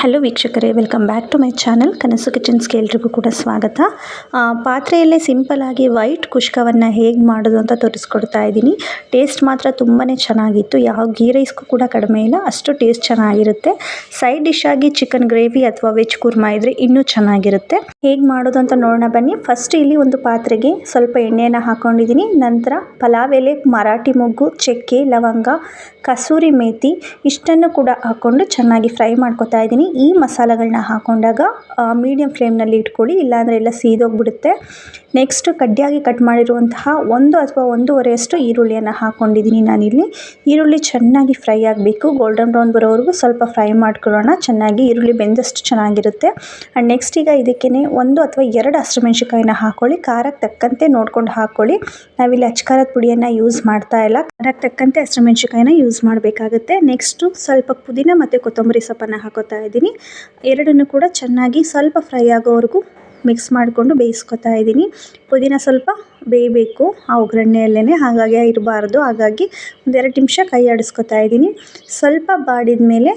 Hello ವೀಕ್ಷಕರೇ welcome back to my channel Kanasu ಕಿಚನ್ಸ್ಗೆ ಎಲ್ರಿಗೂ ಕೂಡ ಸ್ವಾಗತ. ಪಾತ್ರೆಯಲ್ಲೇ ಸಿಂಪಲಾಗಿ ವೈಟ್ ಕುಷ್ಕವನ್ನು ಹೇಗೆ ಮಾಡೋದು ಅಂತ ತೋರಿಸ್ಕೊಡ್ತಾ ಇದ್ದೀನಿ. ಟೇಸ್ಟ್ ಮಾತ್ರ ತುಂಬಾ ಚೆನ್ನಾಗಿತ್ತು. ಯಾವ ಗೀ ರೈಸ್ಗೂ ಕೂಡ ಕಡಿಮೆ ಇಲ್ಲ, ಅಷ್ಟು ಟೇಸ್ಟ್ ಚೆನ್ನಾಗಿರುತ್ತೆ. ಸೈಡ್ ಡಿಶ್ ಆಗಿ ಚಿಕನ್ ಗ್ರೇವಿ ಅಥವಾ ವೆಜ್ ಕುರ್ಮಾ ಇದ್ರೆ ಇನ್ನೂ ಚೆನ್ನಾಗಿರುತ್ತೆ. ಹೇಗೆ ಮಾಡೋದು ಅಂತ ನೋಡೋಣ ಬನ್ನಿ. ಫಸ್ಟ್ ಇಲ್ಲಿ ಒಂದು ಪಾತ್ರೆಗೆ ಸ್ವಲ್ಪ ಎಣ್ಣೆಯನ್ನು ಹಾಕೊಂಡಿದ್ದೀನಿ. ನಂತರ ಪಲಾವ್ ಎಲೆ, ಮರಾಠಿ ಮೊಗ್ಗು, ಚಕ್ಕೆ, ಲವಂಗ, ಕಸೂರಿ ಮೇಥಿ ಇಷ್ಟನ್ನು ಕೂಡ ಹಾಕ್ಕೊಂಡು ಚೆನ್ನಾಗಿ ಫ್ರೈ ಮಾಡ್ಕೊತಾ ಇದ್ದೀನಿ. ಈ ಮಸಾಲೆಗಳನ್ನ ಹಾಕೊಂಡಾಗ ಮೀಡಿಯಂ ಫ್ಲೇಮ್ನಲ್ಲಿ ಇಟ್ಕೊಳ್ಳಿ, ಇಲ್ಲಾಂದರೆ ಎಲ್ಲ ಸೀದೋಗ್ಬಿಡುತ್ತೆ. ನೆಕ್ಸ್ಟ್ ಕಡ್ಡಿಯಾಗಿ ಕಟ್ ಮಾಡಿರುವಂತಹ ಒಂದು ಅಥವಾ ಒಂದೂವರೆಯಷ್ಟು ಈರುಳ್ಳಿಯನ್ನು ಹಾಕ್ಕೊಂಡಿದ್ದೀನಿ ನಾನಿಲ್ಲಿ. ಈರುಳ್ಳಿ ಚೆನ್ನಾಗಿ ಫ್ರೈ ಆಗಬೇಕು. ಗೋಲ್ಡನ್ ಬ್ರೌನ್ ಬರೋವರೆಗೂ ಸ್ವಲ್ಪ ಫ್ರೈ ಮಾಡ್ಕೊಳ್ಳೋಣ. ಚೆನ್ನಾಗಿ ಈರುಳ್ಳಿ ಬೆಂದಷ್ಟು ಚೆನ್ನಾಗಿರುತ್ತೆ. ಆ್ಯಂಡ್ ನೆಕ್ಸ್ಟ್ ಈಗ ಇದಕ್ಕೇ ಒಂದು ಅಥವಾ ಎರಡು ಹಸಿಮೆಣ್ಸಿಕಾಯಿನ ಹಾಕ್ಕೊಳ್ಳಿ ಖಾರಕ್ಕೆ ತಕ್ಕಂತೆ ನೋಡ್ಕೊಂಡು ಹಾಕ್ಕೊಳ್ಳಿ ನಾವಿಲ್ಲಿ ಅಚ್ಕಾರದ ಪುಡಿಯನ್ನು ಯೂಸ್ ಮಾಡ್ತಾ ಇಲ್ಲ. ಖಾರಕ್ಕೆ ತಕ್ಕಂತೆ ಹಸಿಮೆಣ್ಸಿಕಾಯಿನ ಯೂಸ್ ಮಾಡಬೇಕಾಗುತ್ತೆ. ನೆಕ್ಸ್ಟು ಸ್ವಲ್ಪ ಪುದೀನ ಮತ್ತು ಕೊತ್ತಂಬರಿ ಸೊಪ್ಪನ್ನು ಹಾಕೋತಾ ಇದ್ದೀನಿ ಎರಡನ್ನು ಕೂಡ ಚೆನ್ನಾಗಿ ಸ್ವಲ್ಪ ಫ್ರೈ ಆಗೋವರೆಗೂ ಮಿಕ್ಸ್ ಮಾಡಿಕೊಂಡು ಬೇಯಿಸ್ಕೊತಾ ಇದ್ದೀನಿ. ಪುದೀನ ಸ್ವಲ್ಪ ಬೇಯಬೇಕು. ಆ ಒಗ್ಗರಣೆಯಲ್ಲೇ ಹಾಗಾಗಿ ಇರಬಾರ್ದು. ಹಾಗಾಗಿ ಒಂದೆರಡು ನಿಮಿಷ ಕೈ ಆಡಿಸ್ಕೊತಾ ಇದ್ದೀನಿ. ಸ್ವಲ್ಪ ಬಾಡಿದ ಮೇಲೆ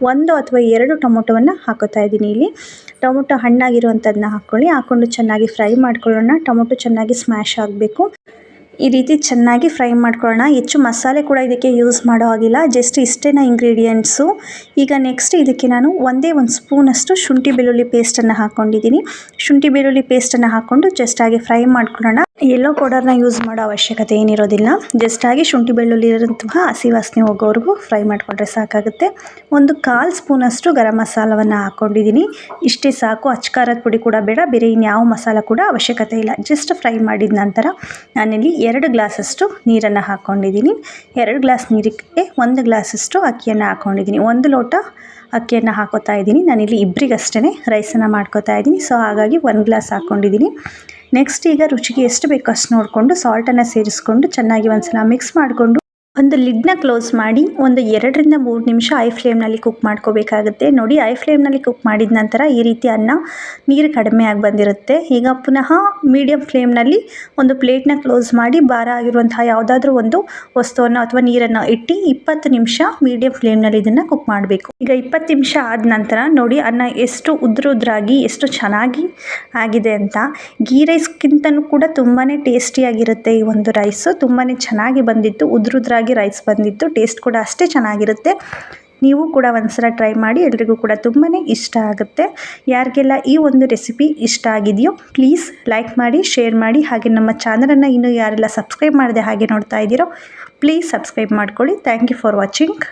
ಒಂದು ಅಥವಾ ಎರಡು ಟೊಮೊಟೊವನ್ನು ಹಾಕೋತಾ ಇದ್ದೀನಿ ಇಲ್ಲಿ. ಟೊಮೊಟೊ ಹಣ್ಣಾಗಿರುವಂಥದ್ದನ್ನ ಹಾಕ್ಕೊಳ್ಳಿ. ಹಾಕ್ಕೊಂಡು ಚೆನ್ನಾಗಿ ಫ್ರೈ ಮಾಡ್ಕೊಳ್ಳೋಣ. ಟೊಮೊಟೊ ಚೆನ್ನಾಗಿ ಸ್ಮ್ಯಾಶ್ ಆಗಬೇಕು. ಈ ರೀತಿ ಚೆನ್ನಾಗಿ ಫ್ರೈ ಮಾಡ್ಕೊಳ್ಳೋಣ. ಹೆಚ್ಚು ಮಸಾಲೆ ಕೂಡ ಇದಕ್ಕೆ ಯೂಸ್ ಮಾಡೋ ಹಾಗಿಲ್ಲ. ಜಸ್ಟ್ ಇಷ್ಟೇನ ಇಂಗ್ರೀಡಿಯೆಂಟ್ಸು ಈಗ ನೆಕ್ಸ್ಟ್ ಇದಕ್ಕೆ ನಾನು ಒಂದೇ ಒಂದು ಸ್ಪೂನಷ್ಟು ಶುಂಠಿ ಬೆಳ್ಳುಳ್ಳಿ ಪೇಸ್ಟನ್ನು ಹಾಕ್ಕೊಂಡಿದ್ದೀನಿ ಶುಂಠಿ ಬೆಳ್ಳುಳ್ಳಿ ಪೇಸ್ಟನ್ನು ಹಾಕ್ಕೊಂಡು ಜಸ್ಟ್ ಫ್ರೈ ಮಾಡ್ಕೊಳ್ಳೋಣ. ಎಲ್ಲೋ ಪೌಡರ್ನ ಯೂಸ್ ಮಾಡೋ ಅವಶ್ಯಕತೆ ಏನಿರೋದಿಲ್ಲ. ಜಸ್ಟಾಗಿ ಶುಂಠಿ ಬೆಳ್ಳುಳ್ಳಿ ಇರೋಂತಹ ಹಸಿ ವಾಸನೆ ಹೋಗೋವರೆಗೂ ಫ್ರೈ ಮಾಡಿಕೊಂಡ್ರೆ ಸಾಕಾಗುತ್ತೆ. ಒಂದು ಕಾಲು ಸ್ಪೂನಷ್ಟು ಗರಂ ಮಸಾಲವನ್ನು ಹಾಕ್ಕೊಂಡಿದ್ದೀನಿ ಇಷ್ಟೇ ಸಾಕು ಅಚ್ಕಾರದ ಪುಡಿ ಕೂಡ ಬೇಡ, ಬೇರೆ ಇನ್ಯಾವ ಮಸಾಲ ಕೂಡ ಅವಶ್ಯಕತೆ ಇಲ್ಲ. ಜಸ್ಟ್ ಫ್ರೈ ಮಾಡಿದ ನಂತರ ನಾನಿಲ್ಲಿ ಎರಡು ಗ್ಲಾಸಷ್ಟು ನೀರನ್ನು ಹಾಕ್ಕೊಂಡಿದ್ದೀನಿ ಎರಡು ಗ್ಲಾಸ್ ನೀರಿಗೆ ಒಂದು ಗ್ಲಾಸಷ್ಟು ಅಕ್ಕಿಯನ್ನು ಹಾಕ್ಕೊಂಡಿದ್ದೀನಿ ಒಂದು ಲೋಟ ಅಕ್ಕಿಯನ್ನು ಹಾಕೋತಾ ಇದ್ದೀನಿ. ನಾನಿಲ್ಲಿ ಇಬ್ಬರಿಗಷ್ಟೇ ರೈಸನ್ನು ಮಾಡ್ಕೋತಾ ಇದ್ದೀನಿ. ಸೊ ಹಾಗಾಗಿ ಒಂದು ಗ್ಲಾಸ್ ಹಾಕ್ಕೊಂಡಿದ್ದೀನಿ ನೆಕ್ಸ್ಟ್ ಈಗ ರುಚಿಗೆ ಎಷ್ಟು ಬೇಕು ಅಷ್ಟು ನೋಡಿಕೊಂಡು ಸಾಲ್ಟನ್ನು ಸೇರಿಸ್ಕೊಂಡು ಚೆನ್ನಾಗಿ ಒಂದ್ಸಲ ಮಿಕ್ಸ್ ಮಾಡಿಕೊಂಡು ಒಂದು ಲಿಡ್ನ ಕ್ಲೋಸ್ ಮಾಡಿ ಒಂದು ಎರಡರಿಂದ ಮೂರು ನಿಮಿಷ ಐ ಫ್ಲೇಮ್ನಲ್ಲಿ ಕುಕ್ ಮಾಡ್ಕೋಬೇಕಾಗುತ್ತೆ. ನೋಡಿ, ಐ ಫ್ಲೇಮ್ನಲ್ಲಿ ಕುಕ್ ಮಾಡಿದ ನಂತರ ಈ ರೀತಿ ಅನ್ನ ನೀರು ಕಡಿಮೆ ಆಗಿ ಬಂದಿರುತ್ತೆ. ಈಗ ಪುನಃ ಮೀಡಿಯಂ ಫ್ಲೇಮ್ನಲ್ಲಿ ಒಂದು ಪ್ಲೇಟ್ನ ಕ್ಲೋಸ್ ಮಾಡಿ ಭಾರ ಆಗಿರುವಂತಹ ಯಾವುದಾದ್ರೂ ಒಂದು ವಸ್ತುವನ್ನು ಅಥವಾ ನೀರನ್ನು ಇಟ್ಟು ಇಪ್ಪತ್ತು ನಿಮಿಷ ಮೀಡಿಯಂ ಫ್ಲೇಮ್ನಲ್ಲಿ ಇದನ್ನು ಕುಕ್ ಮಾಡಬೇಕು. ಈಗ ಇಪ್ಪತ್ತು ನಿಮಿಷ ಆದ ನಂತರ ನೋಡಿ, ಅನ್ನ ಎಷ್ಟು ಉದ್ರುದ್ರಾಗಿ, ಎಷ್ಟು ಚೆನ್ನಾಗಿ ಆಗಿದೆ ಅಂತ. ಗೀ ರೈಸ್ಗಿಂತನೂ ಕೂಡ ತುಂಬಾ ಟೇಸ್ಟಿಯಾಗಿರುತ್ತೆ ಈ ಒಂದು ರೈಸು. ತುಂಬಾ ಚೆನ್ನಾಗಿ ಬಂದಿತ್ತು. ಉದ್ರುದ್ರಾಗಿ ರೈಸ್ ಬಂದಿತ್ತು ಟೇಸ್ಟ್ ಕೂಡ ಅಷ್ಟೇ ಚೆನ್ನಾಗಿರುತ್ತೆ. ನೀವು ಕೂಡ ಒಂದ್ಸಲ ಟ್ರೈ ಮಾಡಿ, ಎಲ್ರಿಗೂ ಕೂಡ ತುಂಬಾ ಇಷ್ಟ ಆಗುತ್ತೆ. ಯಾರಿಗೆಲ್ಲ ಈ ಒಂದು ರೆಸಿಪಿ ಇಷ್ಟ ಆಗಿದೆಯೋ ಪ್ಲೀಸ್ ಲೈಕ್ ಮಾಡಿ ಶೇರ್ ಮಾಡಿ. ಹಾಗೆ ನಮ್ಮ ಚಾನಲನ್ನು ಇನ್ನೂ ಯಾರೆಲ್ಲ ಸಬ್ಸ್ಕ್ರೈಬ್ ಮಾಡದೆ ಹಾಗೆ ನೋಡ್ತಾ ಇದ್ದೀರೋ ಪ್ಲೀಸ್ ಸಬ್ಸ್ಕ್ರೈಬ್ ಮಾಡ್ಕೊಳ್ಳಿ. Thank you for watching